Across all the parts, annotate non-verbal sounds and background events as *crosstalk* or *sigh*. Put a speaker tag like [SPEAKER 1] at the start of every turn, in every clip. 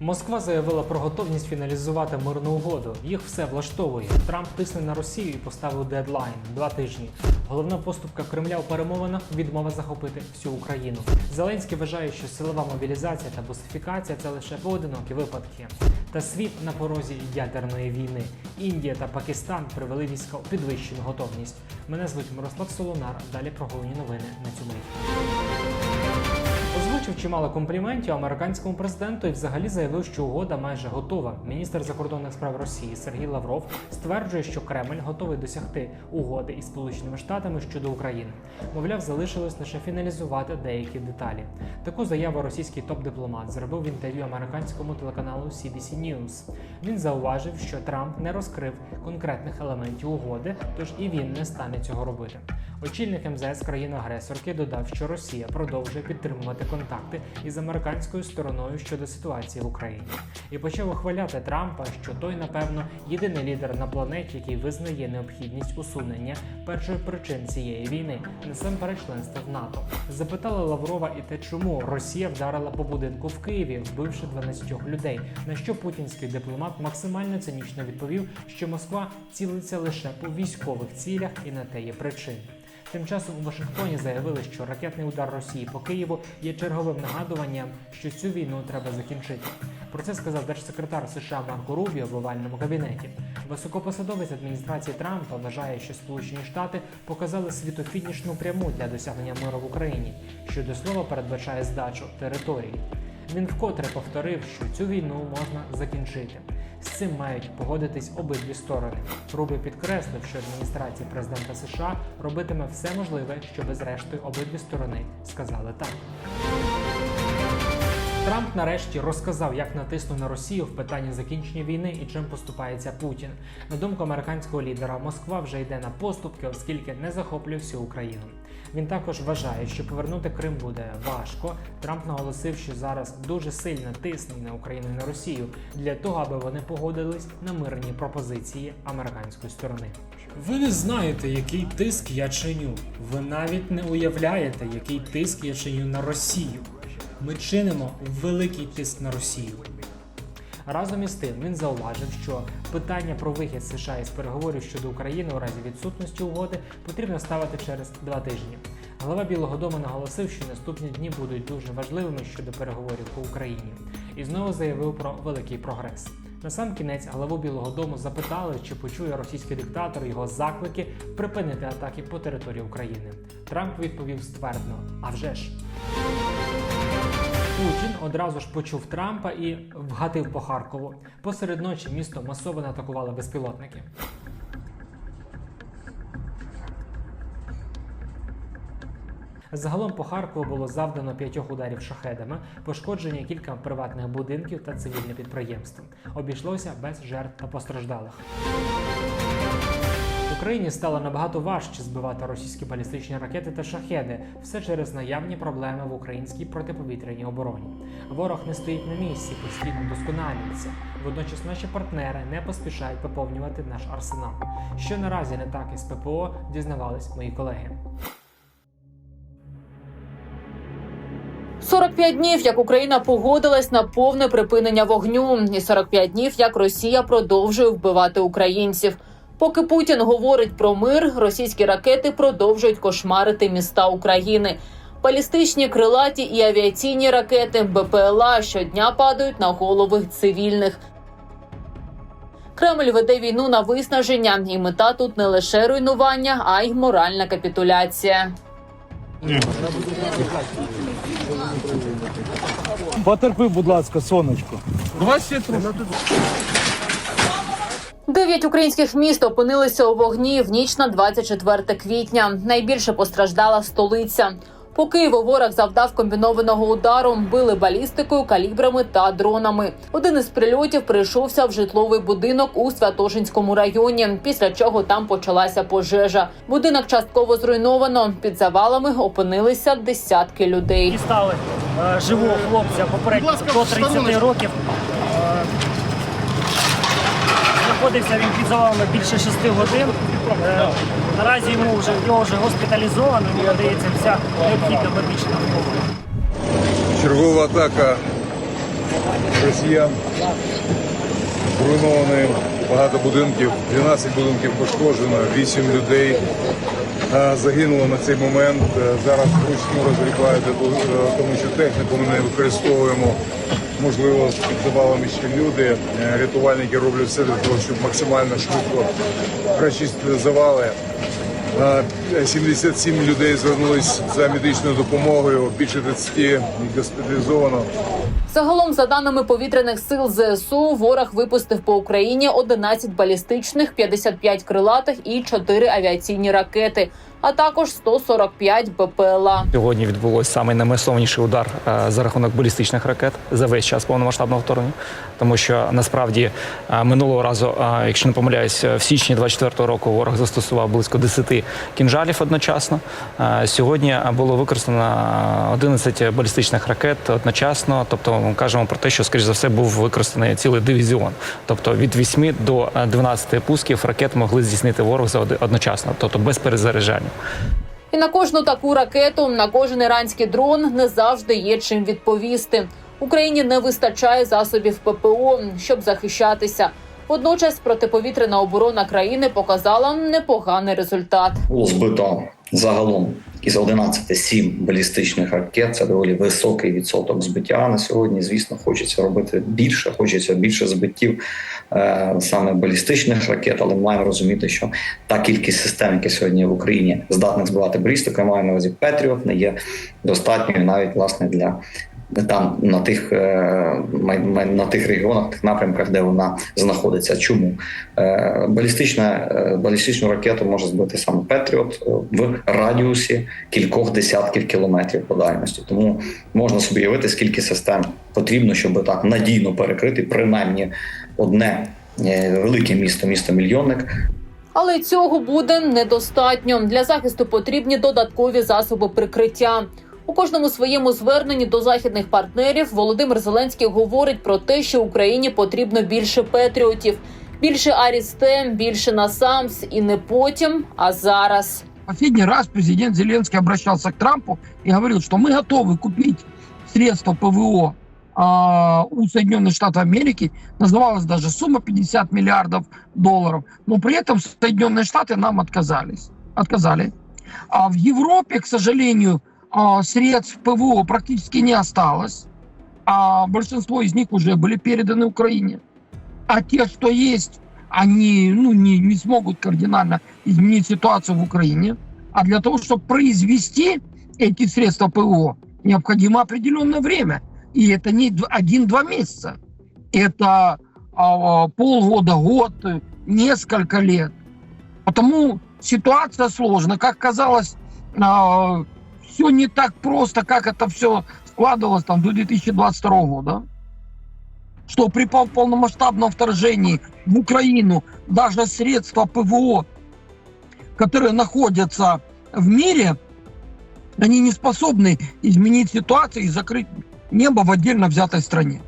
[SPEAKER 1] Москва заявила про готовність фіналізувати мирну угоду. Їх все влаштовує. Трамп тисне на Росію і поставив дедлайн два тижні. Головна поступка Кремля у перемовинах відмова захопити всю Україну. Зеленський вважає, що силова мобілізація та бусифікація це лише поодинокі випадки. Та світ на порозі ядерної війни. Індія та Пакистан привели війська у підвищену готовність. Мене звуть Мирослав Солонар. Далі про головні новини на цю мить. Озвучив чимало компліментів американському президенту і взагалі заявив, що угода майже готова. Міністр закордонних справ Росії Сергій Лавров стверджує, що Кремль готовий досягти угоди із Сполученими Штатами щодо України. Мовляв, залишилось лише фіналізувати деякі деталі. Таку заяву російський топ-дипломат зробив в інтерв'ю американському телеканалу CBC News. Він зауважив, що Трамп не розкрив конкретних елементів угоди, тож і він не стане цього робити. Очільник МЗС країни-агресорки додав, що Росія продовжує підтримувати контакти із американською стороною щодо ситуації в Україні, і почав ухваляти Трампа, що той, напевно, єдиний лідер на планеті, який визнає необхідність усунення перших причин цієї війни, насамперед членства в НАТО. Запитали Лаврова і те, чому Росія вдарила по будинку в Києві, вбивши 12 людей. На що путінський дипломат максимально цинічно відповів, що Москва цілиться лише по військових цілях і на те є причини. Тим часом у Вашингтоні заявили, що ракетний удар Росії по Києву є черговим нагадуванням, що цю війну треба закінчити. Про це сказав держсекретар США Марко Рубіо в овальному кабінеті. Високопосадовець адміністрації Трампа вважає, що Сполучені Штати показали світу фінішну пряму для досягнення миру в Україні, що до слова передбачає здачу території. Він вкотре повторив, що цю війну можна закінчити. З цим мають погодитись обидві сторони. Рубі підкреслив, що адміністрація президента США робитиме все можливе, щоб зрештою обидві сторони сказали так. Трамп нарешті розказав, як натиснув на Росію в питанні закінчення війни і чим поступається Путін. На думку американського лідера, Москва вже йде на поступки, оскільки не захоплює всю Україну. Він також вважає, що повернути Крим буде важко. Трамп наголосив, що зараз дуже сильно тисне на Україну і на Росію для того, аби вони погодились на мирні пропозиції американської сторони. Ви не знаєте, який тиск я чиню. Ви навіть не уявляєте, який тиск я чиню на Росію. Ми чинимо великий тиск на Росію. Разом із тим він зауважив, що питання про вихід США із переговорів щодо України у разі відсутності угоди потрібно ставити через два тижні. Глава Білого Дому наголосив, що наступні дні будуть дуже важливими щодо переговорів по Україні, і знову заявив про великий прогрес. На сам кінець главу Білого Дому запитали, чи почує російський диктатор його заклики припинити атаки по території України. Трамп відповів ствердно: «А вже ж!» Путін одразу ж почув Трампа і вгатив по Харкову. Посеред ночі місто масово атакували безпілотники. Загалом по Харкову було завдано п'ятьох ударів шахедами, пошкоджені кілька приватних будинків та цивільне підприємство. Обійшлося без жертв та постраждалих. Україні стало набагато важче збивати російські балістичні ракети та шахеди, все через наявні проблеми в українській протиповітряній обороні. Ворог не стоїть на місці, постійно вдосконалюється. Водночас наші партнери не поспішають поповнювати наш арсенал. Що наразі не так із ППО, дізнавались мої колеги.
[SPEAKER 2] 45 днів, як Україна погодилась на повне припинення вогню, і 45 днів, як Росія продовжує вбивати українців. Поки Путін говорить про мир, російські ракети продовжують кошмарити міста України. Балістичні крилаті і авіаційні ракети БПЛА щодня падають на голови цивільних. Кремль веде війну на виснаження, і мета тут не лише руйнування, а й моральна капітуляція.
[SPEAKER 3] Потерпи, будь ласка, сонечко.
[SPEAKER 2] Дев'ять українських міст опинилися у вогні в ніч на 24 квітня. Найбільше постраждала столиця. По Києву ворог завдав комбінованого удару, били балістикою, калібрами та дронами. Один із прильотів прийшовся в житловий будинок у Святошинському районі, після чого там почалася пожежа. Будинок частково зруйновано. Під завалами опинилися десятки людей.
[SPEAKER 4] дістали е, живого хлопця попередньо до 30 років. Знаходився він під завалами більше 6 годин. Е, наразі йому вже його вже госпіталізовано, йому надається вся необхідна медична допомога.
[SPEAKER 5] Чергова атака росіян. Зруйновані багато будинків, 12 будинків пошкоджено, 8 людей загинуло на цей момент. Е, Зараз вручну розгрібають, е, тому що техніку ми не використовуємо. Можливо, під завалами ще люди. Е, Рятувальники роблять все для того, щоб максимально швидко прочистити завали. Е, 77 людей звернулись за медичною допомогою, більше 30 госпіталізовано.
[SPEAKER 2] Загалом, за даними повітряних сил ЗСУ, ворог випустив по Україні 11 балістичних, 55 крилатих і 4 авіаційні ракети, а також 145 БПЛА.
[SPEAKER 6] Сьогодні відбулось самий наймасовніший удар е, за рахунок балістичних ракет за весь час повномасштабного вторгнення, тому що насправді е, минулого разу, е, якщо не помиляюсь, в січні 24-го року ворог застосував близько 10 кінжалів одночасно. Сьогодні було використано 11 балістичних ракет одночасно. Тобто, ми кажемо про те, що скоріш за все був використаний цілий дивізіон. Тобто від 8 до е, 12 пусків ракет могли здійснити ворог за одночасно, тобто без перезаряджання.
[SPEAKER 2] І на кожну таку ракету, на кожен іранський дрон не завжди є чим відповісти. Україні не вистачає засобів ППО, щоб захищатися. Водночас протиповітряна оборона країни показала непоганий результат.
[SPEAKER 7] Збито загалом із 11 7 балістичних ракет. Це доволі високий відсоток збиття на сьогодні. Звісно, хочеться робити більше, хочеться більше збиттів е, саме балістичних ракет, але маємо розуміти, що та кількість систем, які сьогодні в Україні здатних збивати балістику, я маю на увазі Петріот, не є достатньою навіть власне для. Там на тих е, на тих регіонах, тих напрямках, де вона знаходиться. Чому Е, балістична е, балістичну ракету може збити саме Петріот в радіусі кількох десятків кілометрів по дальності. Тому можна собі уявити, скільки систем потрібно, щоб так надійно перекрити принаймні одне велике місто, місто мільйонник,
[SPEAKER 2] Але цього буде недостатньо. Для захисту потрібні додаткові засоби прикриття. У кожному своєму зверненні до західних партнерів Володимир Зеленський говорить про те, що Україні потрібно більше патріотів, більше Арістем, більше Насамс і не потім, а зараз.
[SPEAKER 8] Последний раз президент Зеленский обращался к Трампу и говорил, что мы готовы купить средства ПВО а, у Соединенных Штатов Америки. Называлась даже сумма 50 миллиардов долларов. Но при этом Соединенные Штаты нам отказались. Отказали. А в Европе, к сожалению, а, средств ПВО практически не осталось. А большинство из них уже были переданы Украине. А те, что есть, они ну, не, не смогут кардинально изменить ситуацию в Украине. А для того, чтобы произвести эти средства ПВО, необходимо определенное время. И это не дв- один-два месяца. Это а, полгода, год, несколько лет. Потому ситуация сложная. Как казалось, все не так просто, как это все складывалось там до 2022 года. Что при пол- полномасштабном вторжении в Украину даже средства ПВО которые находятся в мире, они не способны изменить ситуацию и закрыть небо в отдельно взятой стране.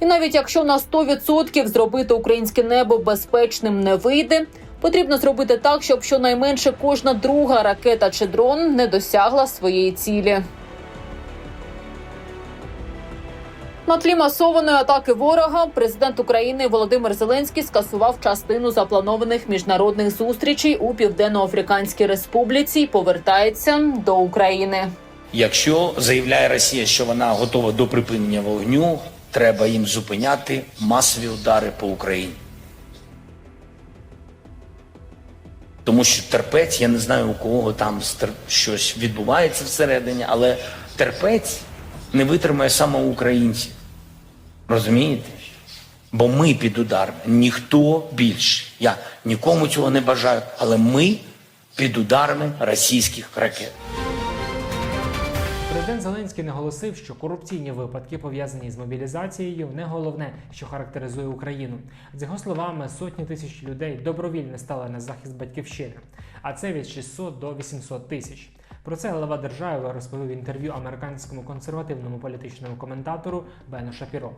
[SPEAKER 2] І навіть якщо на 100% зробити українське небо безпечним не вийде, потрібно зробити так, щоб щонайменше кожна друга ракета чи дрон не досягла своєї цілі. На тлі масованої атаки ворога президент України Володимир Зеленський скасував частину запланованих міжнародних зустрічей у Південно-Африканській Республіці і повертається до України.
[SPEAKER 9] Якщо заявляє Росія, що вона готова до припинення вогню, треба їм зупиняти масові удари по Україні. Тому що терпець, я не знаю, у кого там щось відбувається всередині, але терпець не витримає саме українців. Розумієте? Бо ми під удар, ніхто більше. Я нікому цього не бажаю, але ми під ударами російських ракет.
[SPEAKER 1] Президент Зеленський наголосив, що корупційні випадки, пов'язані з мобілізацією, не головне, що характеризує Україну. За його словами, сотні тисяч людей добровільно стали на захист батьківщини, а це від 600 до 800 тисяч. Про це глава держави розповів інтерв'ю американському консервативному політичному коментатору Бену Шапіро.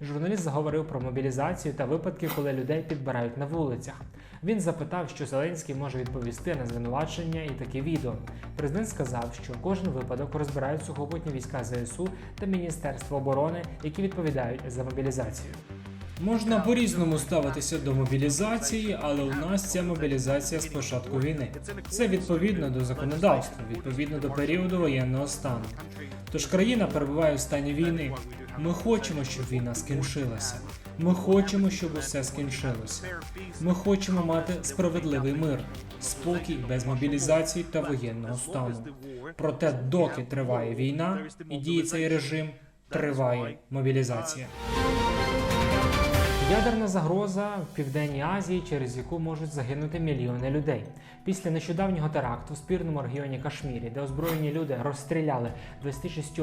[SPEAKER 1] Журналіст заговорив про мобілізацію та випадки, коли людей підбирають на вулицях. Він запитав, що Зеленський може відповісти на звинувачення і такі відео. Президент сказав, що кожен випадок розбирають сухопутні війська ЗСУ та Міністерство оборони, які відповідають за мобілізацію. Можна по-різному ставитися до мобілізації, але у нас ця мобілізація з початку війни. Це відповідно до законодавства, відповідно до періоду воєнного стану. Тож країна перебуває в стані війни. Ми хочемо, щоб війна скінчилася. Ми хочемо, щоб усе скінчилося. Ми хочемо мати справедливий мир, спокій без мобілізації та воєнного стану. Проте, доки триває війна і діє цей режим, триває мобілізація. Ядерна загроза в Південній Азії, через яку можуть загинути мільйони людей. Після нещодавнього теракту в спірному регіоні Кашмірі, де озброєні люди розстріляли 26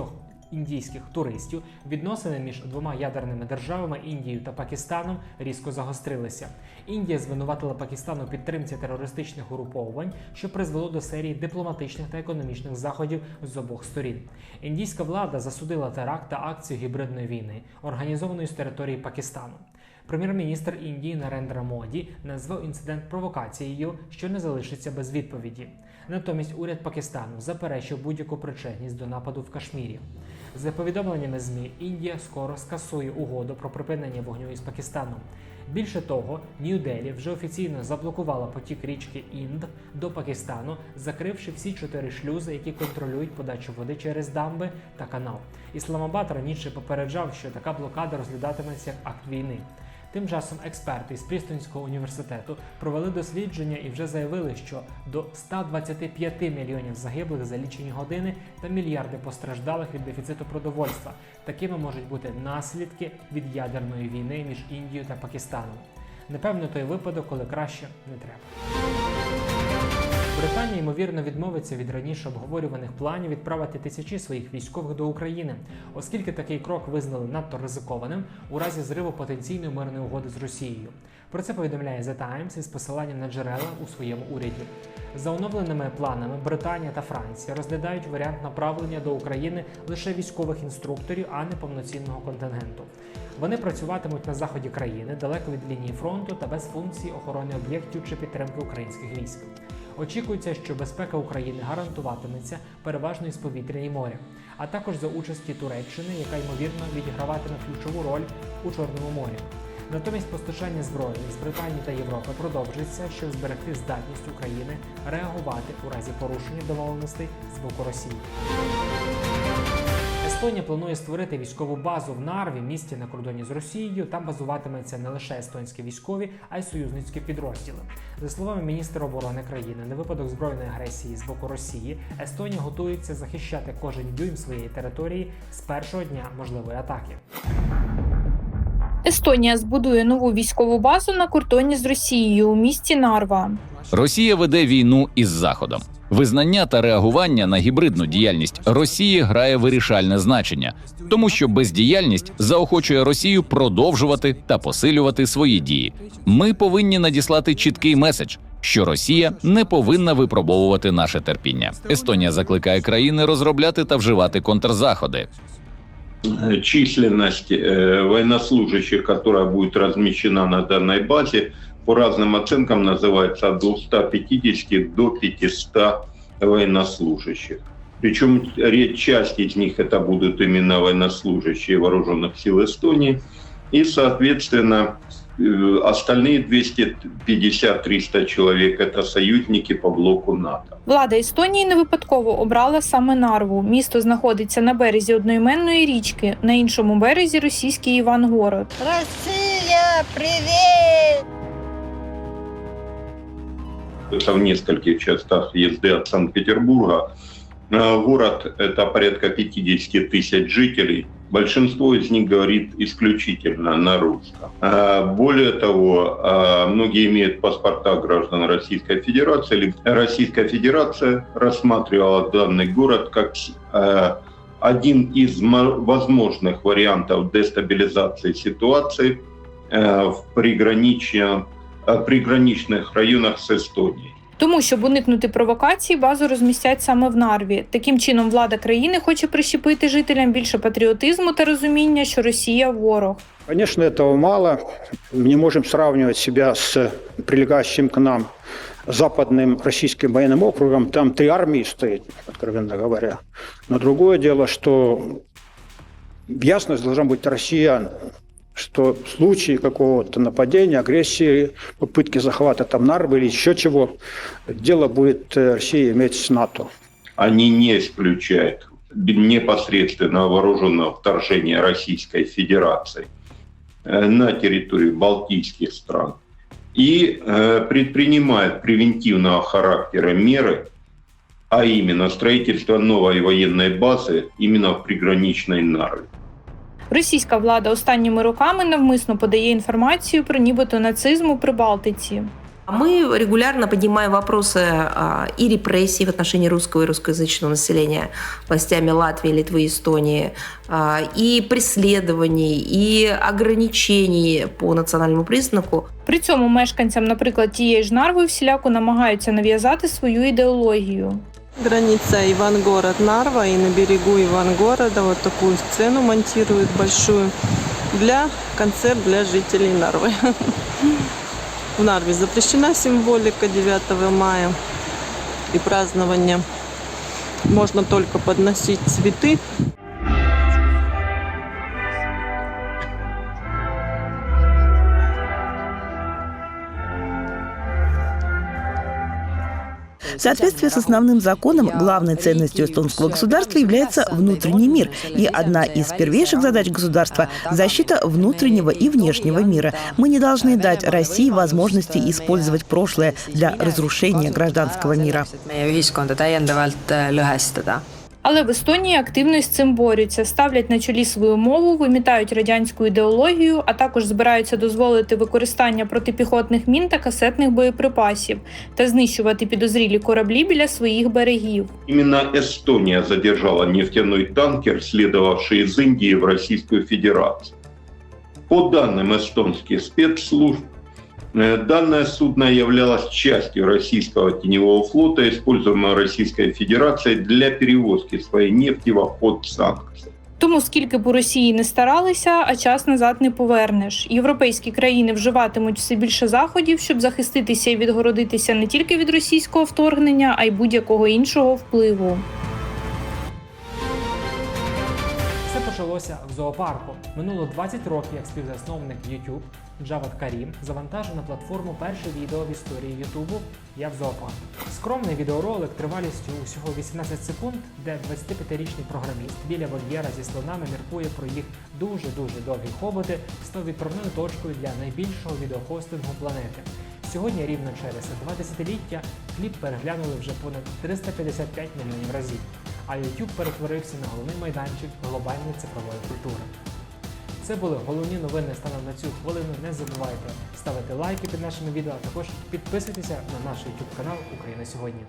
[SPEAKER 1] індійських туристів, відносини між двома ядерними державами Індією та Пакистаном різко загострилися. Індія звинуватила Пакистан у підтримці терористичних угруповувань, що призвело до серії дипломатичних та економічних заходів з обох сторін. Індійська влада засудила теракт та акцію гібридної війни, організованої з території Пакистану. Прем'єр-міністр Індії Нарендра Моді назвав інцидент провокацією, що не залишиться без відповіді. Натомість уряд Пакистану заперечив будь-яку причетність до нападу в Кашмірі. За повідомленнями ЗМІ, Індія скоро скасує угоду про припинення вогню із Пакистаном. Більше того, Нью-Делі вже офіційно заблокувала потік річки Інд до Пакистану, закривши всі чотири шлюзи, які контролюють подачу води через дамби та канал. Ісламабад раніше попереджав, що така блокада розглядатиметься як акт війни. Тим часом експерти з Прістонського університету провели дослідження і вже заявили, що до 125 мільйонів загиблих за лічені години та мільярди постраждалих від дефіциту продовольства. Такими можуть бути наслідки від ядерної війни між Індією та Пакистаном. Непевно, той випадок, коли краще не треба. Британія ймовірно відмовиться від раніше обговорюваних планів відправити тисячі своїх військових до України, оскільки такий крок визнали надто ризикованим у разі зриву потенційної мирної угоди з Росією. Про це повідомляє The Times із посиланням на джерела у своєму уряді. За оновленими планами Британія та Франція розглядають варіант направлення до України лише військових інструкторів, а не повноцінного контингенту. Вони працюватимуть на заході країни далеко від лінії фронту та без функції охорони об'єктів чи підтримки українських військ. Очікується, що безпека України гарантуватиметься переважно із повітря і моря, а також за участі Туреччини, яка ймовірно відіграватиме ключову роль у Чорному морі. Натомість постачання зброї з Британії та Європи продовжиться, щоб зберегти здатність України реагувати у разі порушення домовленостей з боку Росії. Естонія планує створити військову базу в Нарві, місті на кордоні з Росією. Там базуватиметься не лише естонські військові, а й союзницькі підрозділи. За словами міністра оборони країни, на випадок збройної агресії з боку Росії, Естонія готується захищати кожен дюйм своєї території з першого дня можливої атаки.
[SPEAKER 10] Естонія збудує нову військову базу на кордоні з Росією у місті Нарва.
[SPEAKER 11] Росія веде війну із Заходом. Визнання та реагування на гібридну діяльність Росії грає вирішальне значення, тому що бездіяльність заохочує Росію продовжувати та посилювати свої дії. Ми повинні надіслати чіткий меседж, що Росія не повинна випробовувати наше терпіння. Естонія закликає країни розробляти та вживати контрзаходи.
[SPEAKER 12] Численность э, военнослужащих, которая будет размещена на данной базе, по разным оценкам называется от 250 до 500 военнослужащих. Причем часть из них это будут именно военнослужащие вооруженных сил Эстонии. И, соответственно, э, остальные 250-300 человек это союзники по блоку НАТО.
[SPEAKER 10] Влада Естонії не випадково обрала саме Нарву. Місто знаходиться на березі одноіменної річки, на іншому березі російський Івангород.
[SPEAKER 13] Россия, привет!
[SPEAKER 12] Это в нескольких частях езды от Санкт-Петербурга. Э, Город – это порядка 50 тысяч жителей. Большинство из них говорит исключительно на русском. Э, Более того, э, многие имеют паспорта граждан Российской Федерации. Или Российская Федерация рассматривала данный город как э, один из мо- возможных вариантов дестабилизации ситуации в приграничных районах с Эстонией.
[SPEAKER 10] Тому, щоб уникнути провокацій, базу розмістять саме в Нарві. Таким чином, влада країни хоче прищепити жителям більше патріотизму та розуміння, що Росія ворог.
[SPEAKER 14] Конечно, этого мало. Мы не можем сравнивать себя с прилегающим к нам западным российским военным округом. Там три армии стоит, откровенно говоря. Но другое дело, что ясность должна быть россиян, Что в случае какого-то нападения, агрессии, попытки захвата там Нарвы или еще чего, дело будет э, Россия иметь с НАТО.
[SPEAKER 12] Они не исключают непосредственно вооруженного вторжения Российской Федерации э, на территорию Балтийских стран и э, предпринимают превентивного характера меры, а именно строительство новой военной базы именно в приграничной Нарве.
[SPEAKER 10] Російська влада останніми роками навмисно подає інформацію про нібито нацизм у Прибалтиці.
[SPEAKER 15] Мы регулярно поднимаем вопросы а, и репрессий в отношении русского и русскоязычного населения властями Латвии, Литвы и Эстонии, а, и преследований, и ограничений по национальному признаку.
[SPEAKER 10] При цьому мешканцям, наприклад, тієї ж Нарви всіляко намагаються нав'язати свою ідеологію.
[SPEAKER 16] Граница Ивангород-Нарва, и на берегу Ивангорода вот такую сцену монтируют большую для концерт для жителей Нарвы. *laughs* В Нарве запрещена символика 9 мая и празднование. Можно только подносить цветы.
[SPEAKER 17] В соответствии с основным законом, главной ценностью эстонского государства является внутренний мир, и одна из первейших задач государства – защита внутреннего и внешнего мира. Мы не должны дать России возможности использовать прошлое для разрушения гражданского мира.
[SPEAKER 10] Але в Естонії активно з цим борються, ставлять на чолі свою мову, вимітають радянську ідеологію, а також збираються дозволити використання протипіхотних мін та касетних боєприпасів та знищувати підозрілі кораблі біля своїх берегів.
[SPEAKER 12] Именно Эстония задержала нефтяной танкер, следовавший из Индии в Российскую Федерацию. По данным эстонских спецслужб, э, данное судно являлось частью российского теневого флота, используемого Российской Федерацией для перевозки своей нефти в обход санкций.
[SPEAKER 10] Тому скільки б у Росії не старалися, а час назад не повернеш. Європейські країни вживатимуть все більше заходів, щоб захиститися і відгородитися не тільки від російського вторгнення, а й будь-якого іншого впливу.
[SPEAKER 1] Все почалося в зоопарку. Минуло 20 років, як співзасновник YouTube Джавад Карім завантажив на платформу перше відео в історії Ютубу Я в зоопарку. Скромний відеоролик тривалістю усього 18 секунд, де 25-річний програміст біля вольєра зі слонами міркує про їх дуже-дуже довгі хоботи, став відправною точкою для найбільшого відеохостингу планети. Сьогодні, рівно через два десятиліття, кліп переглянули вже понад 355 мільйонів разів а YouTube перетворився на головний майданчик глобальної цифрової культури. Це були головні новини станом на цю хвилину. Не забувайте ставити лайки під нашими відео, а також підписуйтеся на наш YouTube канал Україна сьогодні.